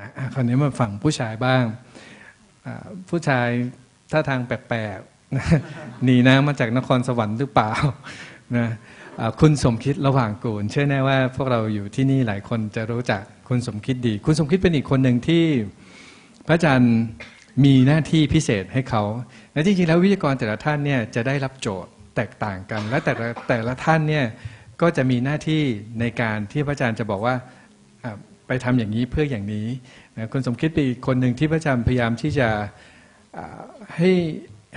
นะคราวนี้มาฝั่งผู้ชายบ้าง ผู้ชายท่าทางแปลกๆหนีน้ำมาจากนครสวรรค์หรือเปล่านะคุณสมคิดระหว่างกูลเชื่อแน่ว่าพวกเราอยู่ที่นี่หลายคนจะรู้จักคุณสมคิดดี คุณสมคิดเป็นอีกคนหนึ่งที่พระอาจารย์มีหน้าที่พิเศษให้เขาและจริงๆแล้ววิทยากรแต่ละท่านเนี่ยจะได้รับโจทย์แตกต่างกัน และแต่ละแต่ละท่านเนี่ยก็จะมีหน้าที่ในการที่พระอาจารย์จะบอกว่า ไปทำอย่างนี้เพื่ออย่างนี้นะคุณสมคิดเป็นอีกคนหนึ่งที่พระอาจารย์พยายามที่จะให้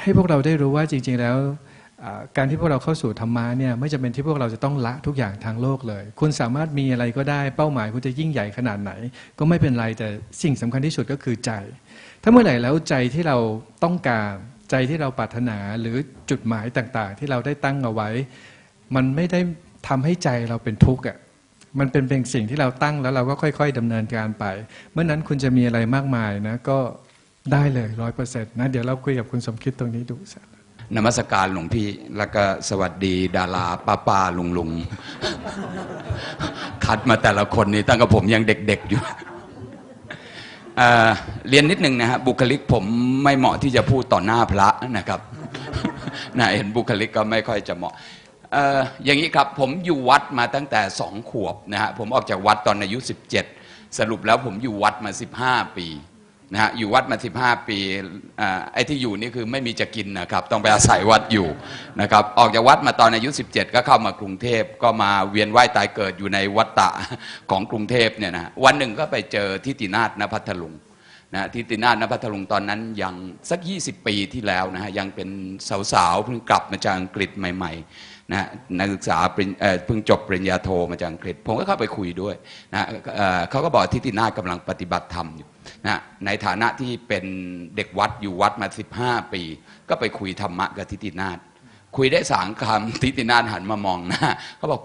ให้พวกเราได้รู้ว่าจริง ๆ แล้วการที่พวกเราเข้าสู่ธรรมะเนี่ยไม่จำเป็นที่พวกเราจะต้องละทุกอย่างทางโลกเลย คุณสามารถมีอะไรก็ได้เป้าหมายคุณจะยิ่งใหญ่ขนาดไหน ก็ไม่เป็นไรแต่สิ่งสำคัญที่สุดก็คือใจ ถ้าเมื่อไหร่แล้วใจที่เราต้องการใจที่เราปรารถนาหรือจุดหมายต่างๆ ที่เราได้ตั้งเอาไว้ มันไม่ได้ทำให้ใจเราเป็นทุกข์อะ มันเป็นเป็นสิ่งที่เราตั้งแล้วเราก็ค่อย ๆดำเนินการไป เมื่อนั้นคุณจะมีอะไรมากมายนะ ก็ได้เลยร้อยเปอร์เซ็นต์นะ เดี๋ยวเราคุยกับคุณสมคิดตรงนี้ดูสักนมัสการหลวงพี่ แล้วก็สวัสดีดาราป้าป้าลุงลุงคัดมาแต่ละคนนี่ตั้งกับผมยังเด็ก ๆ อยู่เรียนนิดนึงนะฮะบุคลิกผมไม่เหมาะที่จะพูดต่อหน้าพระนะครับนะเห็นบุคลิกก็ไม่ค่อยจะเหมาะ อออย่างนี้ครับผมอยู่วัดมาตั้งแต่สองขวบนะฮะผมออกจากวัดตอนอายุ 17 สรุปแล้วผมอยู่วัดมา 15 ปีนะฮะอยู่วัดมา 15 ปีอไอ้ที่อยู่นี่คือไม่มีจะกินนะครับต้องไปอาศัยวัดอยู่นะครับออกจากวัดมาตอนอายุ 17 ก็เข้ามากรุงเทพก็มาเวียนว่ายตายเกิดอยู่ในวัดตะของกรุงเทพเนี่ยนะฮะวันหนึ่งก็ไปเจอทิตินาถนพัทลุงนะทิตินาถนพัทลุงตอนนั้นยังสัก 20 ปีที่แล้วนะฮะยังเป็นสาวๆเพิ่งกลับมาจากอังกฤษใหม่ ๆ นะฮะนักศึกษาเเพิ่งจบปริญญาโทมาจากอังกฤษ ผมก็เข้าไปคุยด้วยนะเเขาก็บอกทิตินาถกำลังปฏิบัติธรรมอยู่นะในฐานะที่เป็นเด็กวัดอยู่วัดมา 15 ปี ก็ไปคุยธรรมะกับทิตินาถคุยได้สามคำทิตินาถหันมามองหน้าเขาบอก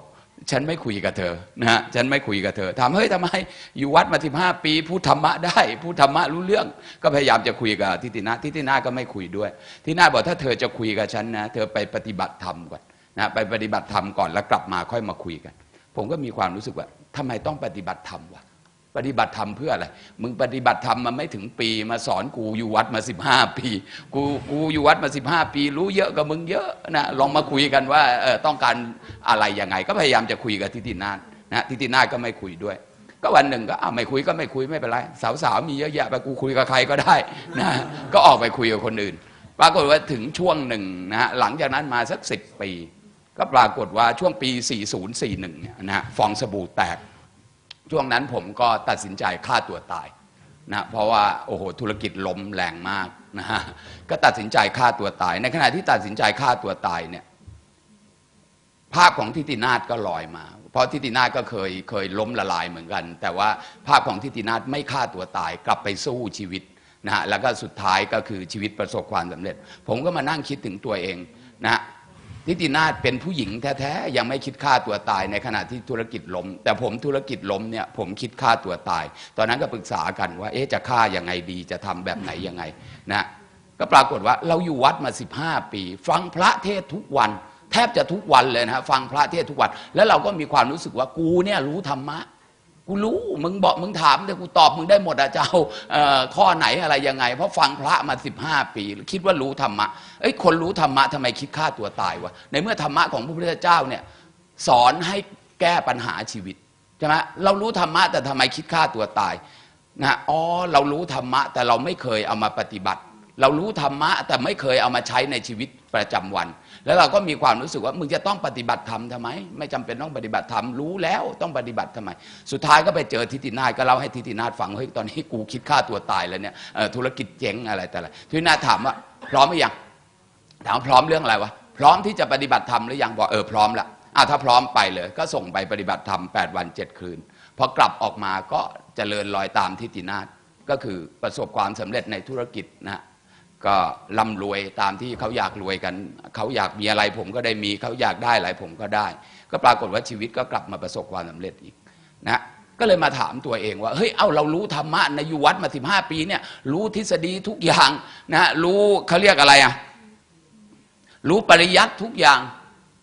ฉันไม่คุยกับเธอนะฮะฉันไม่คุยกับเธอถามเฮ้ยทำไมอยู่วัดมาสิบห้าปีพูดธรรมะได้พูดธรรมะรู้เรื่อง ก็พยายามจะคุยกับทิตินาทิตินาก็ไม่คุยด้วยทิตินาบอกถ้าเธอจะคุยกับฉันนะเธอไปปฏิบัติธรรมก่อน นะไปปฏิบัติธรรมก่อนแล้วกลับมาค่อยมาคุยกัน ผมก็มีความรู้สึกว่าทำไมต้องปฏิบัติธรรมวะปฏิบัติธรรมเพื่ออะไร มึงปฏิบัติธรรมมาไม่ถึงปี มาสอนกูอยู่วัดมา 15 ปี กูกูอยู่วัดมา 15 ปี รู้เยอะกับมึงเยอะนะลองมาคุยกันว่าเออต้องการอะไรยังไง ก็พยายามจะคุยกับทิตินาถนะทิตินาถก็ไม่คุยด้วย ก็วันหนึ่งก็อ้าวไม่คุยก็ไม่คุยไม่เป็นไรสาวๆมีเยอะแยะไปกูคุยกับใครก็ได้นะก็ออกไปคุยกับคนอื่นปรากฏว่าถึงช่วงหนึ่งนะฮะหลังจากนั้นมาสักสิปี ก็ปรากฏว่าช่วงปี 4041เนี่ยนะฟองสบู่แตก ช่วงนั้นผมก็ตัดสินใจฆ่าตัวตายนะเพราะว่าโอ้โหธุรกิจล้มแรงมากนะฮะก็ตัดสินใจฆ่าตัวตาย ในขณะที่ตัดสินใจฆ่าตัวตายเนี่ยภาพของทิตินาถก็ลอยมา เพราะทิตินาถก็เคยเคยล้มละลายเหมือนกัน แต่ว่าภาพของทิตินาถไม่ฆ่าตัวตายกลับไปสู้ชีวิตนะฮะแล้วก็สุดท้ายก็คือชีวิตประสบความสำเร็จ ผมก็มานั่งคิดถึงตัวเองนะ ทิตินาถเป็นผู้หญิงแท้ๆ ยังไม่คิดฆ่าตัวตายในขณะที่ธุรกิจล้ม แต่ผมธุรกิจล้มเนี่ยผมคิดฆ่าตัวตาย ตอนนั้นก็ปรึกษากันว่า เอ๊ะจะฆ่ายังไงดีจะทำแบบไหนยังไงนะก็ปรากฏว่าเราอยู่วัดมา 15 ปี ฟังพระเทศทุกวัน แทบจะทุกวันเลยนะฮะฟังพระเทศทุกวัน แล้วเราก็มีความรู้สึกว่ากูเนี่ยรู้ธรรมะ กูรู้มึงบอกมึงถามแต่กูตอบมึงได้หมดอะเจ้าเอ่อข้อไหนอะไรยังไง เพราะฟังพระมาสิบห้าปี คิดว่ารู้ธรรมะเอ้ยคนรู้ธรรมะทำไมคิดฆ่าตัวตายวะในเมื่อธรรมะของพระพุทธเจ้าเนี่ยสอนให้แก้ปัญหาชีวิตใช่ไหมเรารู้ธรรมะแต่ทำไมคิดฆ่าตัวตายนะอ๋อเรารู้ธรรมะแต่เราไม่เคยเอามาปฏิบัติ เรารู้ธรรมะแต่ไม่เคยเอามาใช้ในชีวิตประจำวัน แล้วเราก็มีความรู้สึกว่ามึงจะต้องปฏิบัติธรรมทำไม ไม่จำเป็นต้องปฏิบัติธรรมรู้แล้วต้องปฏิบัติทำไม สุดท้ายก็ไปเจอทิตินาถก็เล่าให้ทิตินาถฟังเฮ้ยตอนนี้กูคิดฆ่าตัวตายแล้วเนี่ยธุรกิจเจ๊งอะไรแต่ละทิตินาถถามว่า พร้อมหรือยังถามพร้อมเรื่องอะไรวะพร้อมที่จะปฏิบัติธรรมหรือยังบอกเออพร้อมละอะถ้าพร้อมไปเลย ก็ส่งไปปฏิบัติธรรม8วัน7คืนพอกลับออกมาก็เจริญรอยตามทิตินาถก็คือประสบความสำเร็จในธุรกิจนะฮะ ก็ร่ำรวยตามที่เขาอยากรวยกัน เขาอยากมีอะไรผมก็ได้มีเขาอยากได้อะไรผมก็ได้ ก็ปรากฏว่าชีวิตก็กลับมาประสบความสำเร็จอีกนะก็เลยมาถามตัวเองว่าเฮ้ย เอ้าเรารู้ธรรมะในอยู่วัดมาสิบห้าปีเนี่ยรู้ทฤษฎีทุกอย่างนะรู้เขาเรียกอะไรอะรู้ปริยัติทุกอย่าง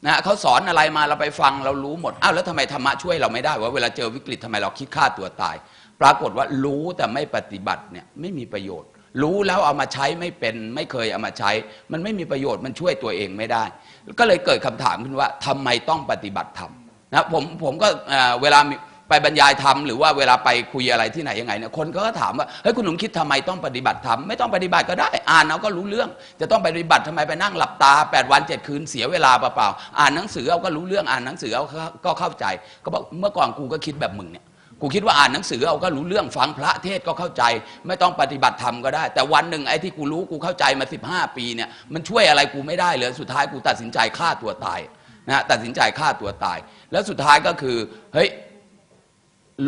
นะเขาสอนอะไรมาเราไปฟังเรารู้หมดอ้าวแล้วทำไมธรรมะช่วยเราไม่ได้วะเวลาเจอวิกฤตทำไมเราคิดฆ่าตัวตาย ปรากฏว่ารู้แต่ไม่ปฏิบัติเนี่ยไม่มีประโยชน์ รู้แล้วเอามาใช้ไม่เป็น ไม่เคยเอามาใช้ มันไม่มีประโยชน์มันช่วยตัวเองไม่ได้ ก็เลยเกิดคำถามขึ้นว่าทำไมต้องปฏิบัติธรรมนะผมผมก็เวลาไปบรรยายธรรมหรือว่าเวลาไปคุยอะไรที่ไหนยังไงเนี่ยคนก็ถามว่าเฮ้ยคุณหนุ่มคิดทำไมต้องปฏิบัติธรรมไม่ต้องปฏิบัติก็ได้ อ่านเอาก็รู้เรื่อง จะต้องไปปฏิบัติทำไมไปนั่งหลับตา 8 วัน 7 คืนเสียเวลาเปล่าๆอ่านหนังสือเอาก็รู้เรื่องอ่านหนังสือเอาก็เข้าใจ ก็บอกเมื่อก่อนกูก็คิดแบบมึงเนี่ย กูคิดว่าอ่านหนังสือเอาก็รู้เรื่องฟังพระเทศก็เข้าใจ ไม่ต้องปฏิบัติธรรมก็ได้ แต่วันหนึ่งไอ้ที่กูรู้กูเข้าใจมา 15 ปีเนี่ยมันช่วยอะไรกูไม่ได้เลยสุดท้ายกูตัดสินใจฆ่าตัวตายนะตัดสินใจฆ่าตัวตาย แล้วสุดท้ายก็คือเฮ้ย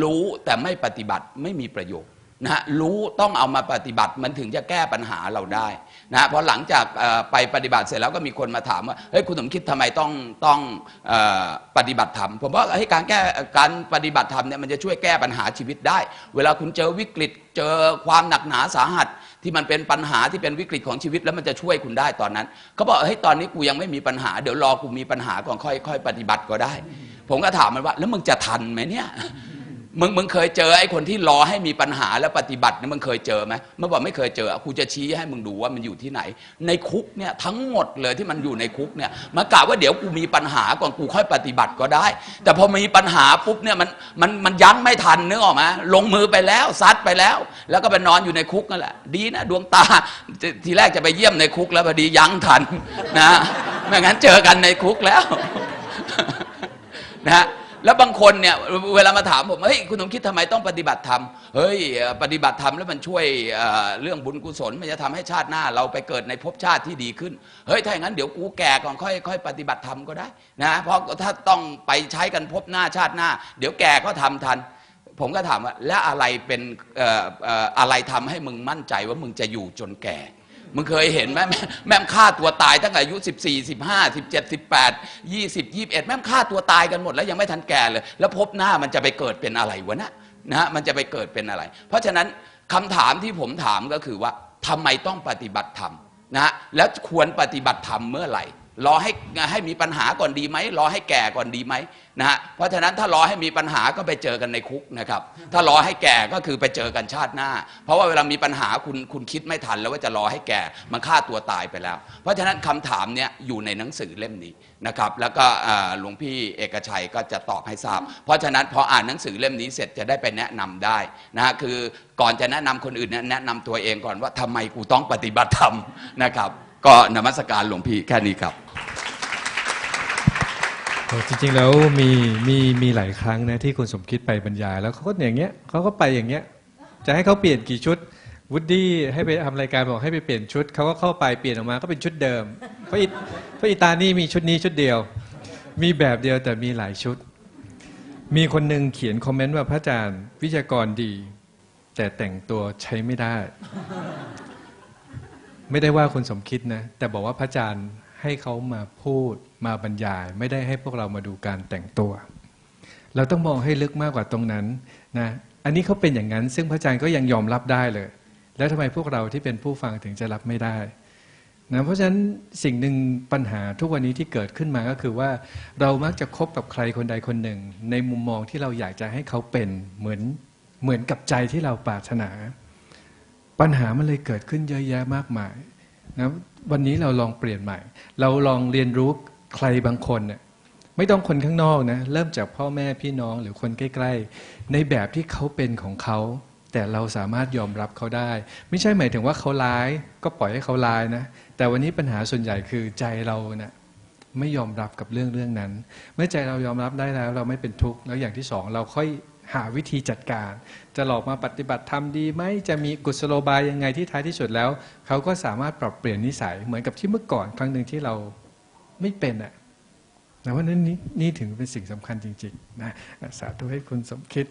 รู้แต่ไม่ปฏิบัติไม่มีประโยชน์นะรู้ต้องเอามาปฏิบัติมันถึงจะแก้ปัญหาเราได้ นะฮะพราะหลังจากไปปฏิบัติเสร็จแล้วก็มีคนมาถามว่าเฮ้ยคุณสมคิดทำไมต้องต้องอปฏิบัติธรรมผมว่าเฮ้การแก้การปฏิบัติธรรมเนี่ยมันจะช่วยแก้ปัญหาชีวิตได้ เวลาคุณเจอวิกฤตเจอความหนักหนาสาหัส ที่มันเป็นปัญหาที่เป็นวิกฤตของชีวิตแล้วมันจะช่วยคุณได้ตอนนั้นเขาบอกเฮ้ยตอนนี้กูยังไม่มีปัญหา เดี๋ยวรอกูมีปัญหาก่อนค่อยค่อยปฏิบัติก็ได้ ผมก็ถามมันว่า แล้วมึงจะทันไหมเนี่ย มึงมึงเคยเจอไอ้คนที่รอให้มีปัญหาแล้วปฏิบัติเนี่ยมึงเคยเจอไหมเมันบอกไม่เคยเจอกูจะชี้ให้มึงดูว่ามันอยู่ที่ไหน ในคุกเนี่ยทั้งหมดเลยที่มันอยู่ในคุกเนี่ยมากล่าวว่าเดี๋ยวกูมีปัญหาก่อนกูค่อยปฏิบัติก็ได้ แต่พอมีปัญหาปุ๊บเนี่ยมันมันมันยั้งไม่ทันนึกออกไหมลงมือไปแล้วซัดไปแล้ว แล้วก็ไปนอนอยู่ในคุกนั่นแหละดีนะดวงตาทีแรกจะไปเยี่ยมในคุกแล้วพอดียั้งทันนะไม่งั้นเจอกันในคุกแล้วนะฮะ แล้วบางคนเนี่ยเวลามาถามผมเฮ้ยคุณสมคิดทำไมต้องปฏิบัติธรรมเฮ้ยปฏิบัติธรรมแล้วมันช่วยเรื่องบุญกุศลมันจะทำให้ชาติหน้า เราไปเกิดในภพชาติที่ดีขึ้นเฮ้ยถ้าอย่างนั้นเดี๋ยวกูแก่ก่อนค่อยค่อยปฏิบัติธรรมก็ได้นะเพราะถ้าต้องไปใช้กันภพหน้าชาติหน้า เดี๋ยวแก่ก็ทำทัน ผมก็ถามว่า แล้วอะไรเป็นเอ่อเอ่ออะไรทำให้มึงมั่นใจว่ามึงจะอยู่จนแก่ มึงเคยเห็นไหมแม่แม่ฆ่าตัวตายตั้งแต่อายุ 14 15 17 18 20 21 แม่มฆ่าตัวตายกันหมดแล้วยังไม่ทันแก่เลย แล้วพบหน้ามันจะไปเกิดเป็นอะไรวะนะนะฮะมันจะไปเกิดเป็นอะไร เพราะฉะนั้นคำถามที่ผมถามก็คือว่าทำไมต้องปฏิบัติธรรมนะฮะแล้วควรปฏิบัติธรรมเมื่อไหร่ รอให้ให้มีปัญหาก่อนดีไหมรอให้แก่ก่อนดีไหมนะฮะเพราะฉะนั้นถ้ารอให้มีปัญหาก็ไปเจอกันในคุกนะครับ ถ้ารอให้แก่ก็คือไปเจอกันชาติหน้า เพราะว่าเวลามีปัญหาคุณคุณคิดไม่ทัน แล้วว่าจะรอให้แก่มันฆ่าตัวตายไปแล้ว เพราะฉะนั้นคำถามเนี้ยอยู่ในหนังสือเล่มนี้นะครับ แล้วก็หลวงพี่เอกชัยก็จะตอบให้ทราบ เพราะฉะนั้นพออ่านหนังสือเล่มนี้เสร็จจะได้ไปแนะนำได้นะฮะคือก่อนจะแนะนำคนอื่นเนี่ยแนะนำตัวเองก่อนว่าทำไมกูต้องปฏิบัติธรรมนะครับ ก็นมัสการหลวงพี่แค่นี้ครับ จริงๆแล้วมีมีมีหลายครั้งนะที่คุณสมคิดไปบรรยายแล้วเขาก็อย่างเงี้ยเขาก็ไปอย่างเงี้ยจะให้เขาเปลี่ยนกี่ชุดวูดดี้ให้ไปทำรายการบอกให้ไปเปลี่ยนชุดเขาก็เข้าไปเปลี่ยนออกมาก็เป็นชุดเดิมเพราะอิเพราะอิตานี่มีชุดนี้ชุดเดียว มีแบบเดียวแต่มีหลายชุด มีคนหนึ่งเขียนคอมเมนต์ว่าพระอาจารย์วิชากรดี แต่แต่งตัวใช้ไม่ได้ ไม่ได้ว่าคุณสมคิดนะ แต่บอกว่าพระอาจารย์ ให้เขามาพูดมาบรรยาย ไม่ได้ให้พวกเรามาดูการแต่งตัว เราต้องมองให้ลึกมากกว่าตรงนั้นนะอันนี้เขาเป็นอย่างนั้น ซึ่งพระอาจารย์ก็ยังยอมรับได้เลย แล้วทำไมพวกเราที่เป็นผู้ฟังถึงจะรับไม่ได้นะเพราะฉะนั้นสิ่งหนึ่งปัญหาทุกวันนี้ที่เกิดขึ้นมาก็คือว่า เรามักจะคบกับใครคนใดคนหนึ่ง ในมุมมองที่เราอยากจะให้เขาเป็นเหมือนเหมือนกับใจที่เราปรารถนา ปัญหามันเลยเกิดขึ้นเยอะแยะมากมายนะ วันนี้เราลองเปลี่ยนใหม่ เราลองเรียนรู้ใครบางคนเนี่ยไม่ต้องคนข้างนอกนะเริ่มจากพ่อแม่พี่น้องหรือคนใกล้ ๆ ในแบบที่เขาเป็นของเขา แต่เราสามารถยอมรับเขาได้ ไม่ใช่หมายถึงว่าเขาร้ายก็ปล่อยให้เขาร้ายนะ แต่วันนี้ปัญหาส่วนใหญ่คือใจเราเนะ่ยไม่ยอมรับกับเรื่องเรื่องนั้น เมื่อใจเรายอมรับได้แล้ว เราไม่เป็นทุกข์แล้วอย่างที่สองเราค่อย หาวิธีจัดการ จะหลอกมาปฏิบัติธรรมดีไหมจะมีกุศโลบายยังไงที่ท้ายที่สุดแล้ว เขาก็สามารถปรับเปลี่ยนนิสัยเหมือนกับที่เมื่อก่อนครั้งหนึ่งที่เราไม่เป็นอะ่ะว่านั้นนี่นี่ถึงเป็นสิ่งสำคัญจริงๆนะสาธุให้คุณสมคิด